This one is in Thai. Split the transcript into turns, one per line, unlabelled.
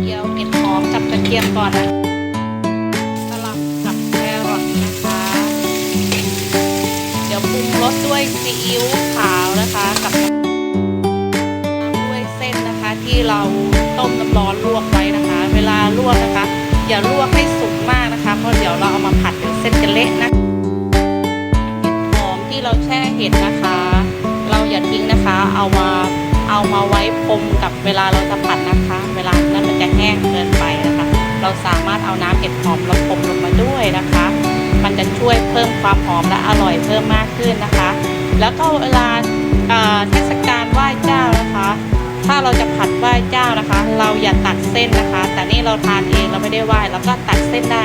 เดี๋ยวเห็ดหอมจับกระเทียมก่อนนะสลับกับแครอทนะคะ เดี๋ยวปรุงรสด้วยซีอิ๊วขาวนะคะกับด้วยเส้นนะคะที่เราต้มน้ำร้อนลวกไว้นะคะ เวลาลวกนะคะ อย่าลวกให้สุกมากนะคะเพราะเดี๋ยวเราเอามาผัดเดี๋ยวเส้นจะเละนะเห็ดหอมที่เราแช่เห็ดนะคะ เราอย่าทิ้งนะคะ เอามาเอามาไว้พรมกับเวลาเราจะผัดนะคะ เราสามารถเอาน้ำเห็ดหอมเราพมลงมาด้วยนะคะ มันจะช่วยเพิ่มความหอมและอร่อยเพิ่มมากขึ้นนะคะ แล้วก็เวลาเทศกาลไหว้เจ้านะคะ ถ้าเราจะผัดไหว้เจ้านะคะ เราอย่าตัดเส้นนะคะ แต่นี่เราทานเองเราไม่ได้ไหว้เราก็ตัดเส้นได้